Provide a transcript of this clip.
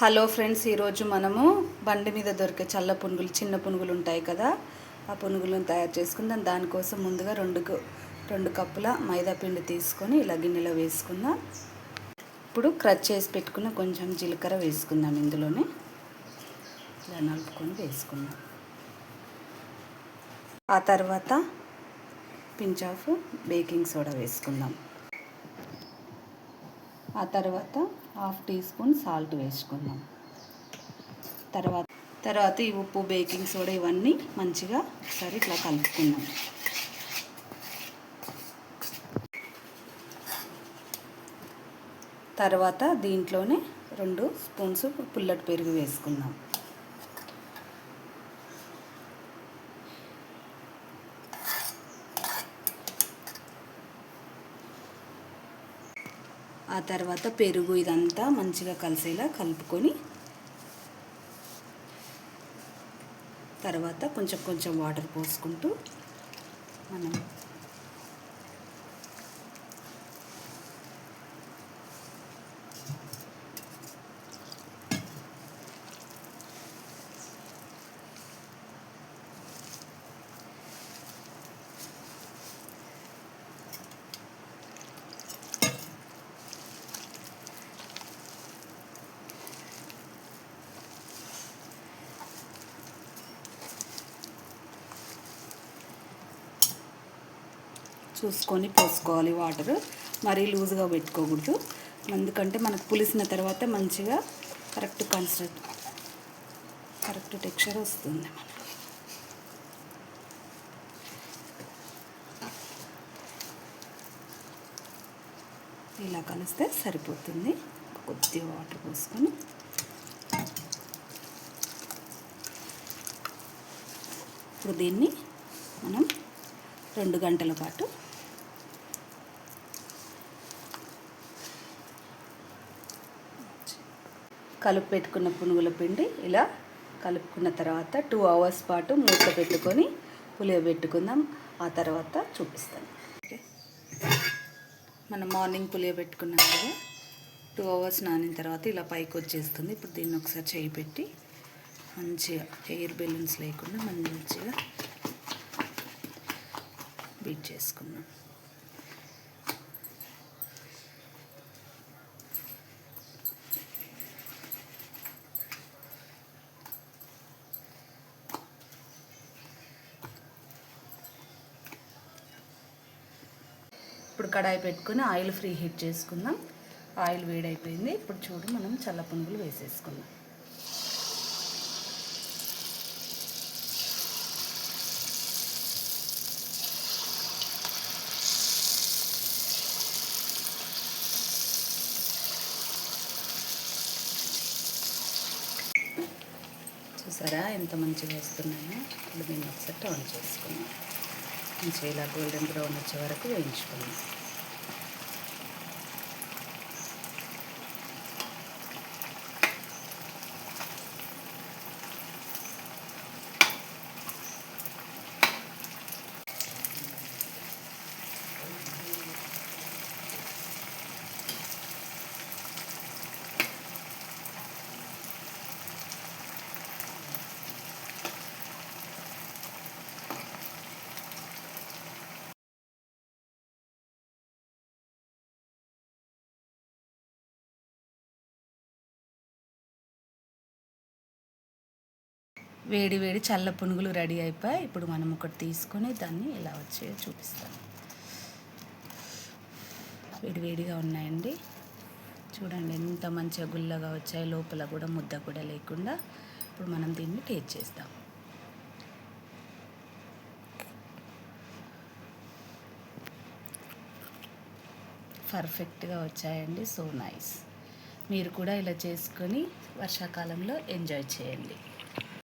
Hello friends ఈరోజు మనము బండి మీద దొరికే చల్ల పునుగులు చిన్న పునుగులు ఉంటాయి కదా? ఆ పునుగులను తయారు చేసుకుందాం. దానికోసం ముందుగా రెండు రెండు కప్పుల మైదా పిండి తీసుకొని ఇలా గిన్నెలో వేసుకుందాం. ఇప్పుడు క్రచ్ చేసి పెట్టుకున్న కొంచెం జీలకర్ర వేసుకుందాం ఇందులోనే. ఇలా నలుపుకొని వేసుకుందాం. ఆ తర్వాత పించ్ ఆఫ్ బేకింగ్ సోడా వేసుకుందాం. ఆ తర్వాత హాఫ్ టీ స్పూన్ సాల్ట్ వేసుకుందాం. తర్వాత తర్వాత ఈ ఉప్పు బేకింగ్ సోడా ఇవన్నీ మంచిగా ఒకసారి ఇట్లా కలుపుకుందాం. తర్వాత దీంట్లోనే రెండు స్పూన్స్ పుల్లటి పెరుగు వేసుకుందాం. ఆ తర్వాత పెరుగు ఇదంతా మంచిగా కలిసేలా కలుపుకొని తర్వాత కొంచెం కొంచెం వాటర్ పోసుకుంటూ మనం చూసుకొని పోసుకోవాలి వాటర్. మరీ లూజ్గా పెట్టుకోకూడదు. ఎందుకంటే మనకు పులిసిన తర్వాత మంచిగా కరెక్ట్ కన్సిస్టెంట్ కరెక్ట్ టెక్స్చర్ వస్తుంది మనకి. ఇలా కలిస్తే సరిపోతుంది. కొద్దిగా వాటర్ పోసుకొని. ఇప్పుడు దీన్ని మనం రెండు గంటల పాటు కలుపు పెట్టుకున్న పునుగుల పిండి ఇలా కలుపుకున్న తర్వాత టూ అవర్స్ పాటు మూత పెట్టుకొని పులియబెట్టుకుందాం ఆ తర్వాత చూపిస్తాను. ఓకే మనం మార్నింగ్ పులియబెట్టుకున్నాం కదా. టూ అవర్స్ నానిన తర్వాత ఇలా పైకి వచ్చేస్తుంది. ఇప్పుడు దీన్ని ఒకసారి చేయి పెట్టి మంచిగా ఎయిర్ బెలూన్స్ లేకుండా మంచిగా బీట్ చేసుకున్నాం ఇప్పుడు కడాయి పెట్టుకుని ఆయిల్ ఫ్రీ హీట్ చేసుకుందాం. ఆయిల్ వేడైపోయింది. ఇప్పుడు చూడు మనం చల్ల పునుగులు వేసేసుకుందాం. చూసారా ఎంత మంచిగా వస్తున్నాయో? ఇప్పుడు దీన్ని ఒకసారి టర్న్ చేసుకున్నాం మంచిగా ఇలా గోల్డెన్ బ్రౌన్ వచ్చే వరకు వేయించుకున్నాం వేడి వేడి చల్ల పునుగులు రెడీ అయిపోయి ఇప్పుడు మనం ఒకటి తీసుకొని దాన్ని ఇలా వచ్చి చూపిస్తాను. వేడి వేడిగా ఉన్నాయండి. చూడండి ఎంత మంచిగా గుల్లగా వచ్చాయి. లోపల కూడా ముద్ద కూడా లేకుండా ఇప్పుడు మనం దీన్ని టేస్ట్ చేస్తాం. పర్ఫెక్ట్గా వచ్చాయండి. So nice. మీరు కూడా ఇలా చేసుకొని వర్షాకాలంలో ఎంజాయ్ చేయండి.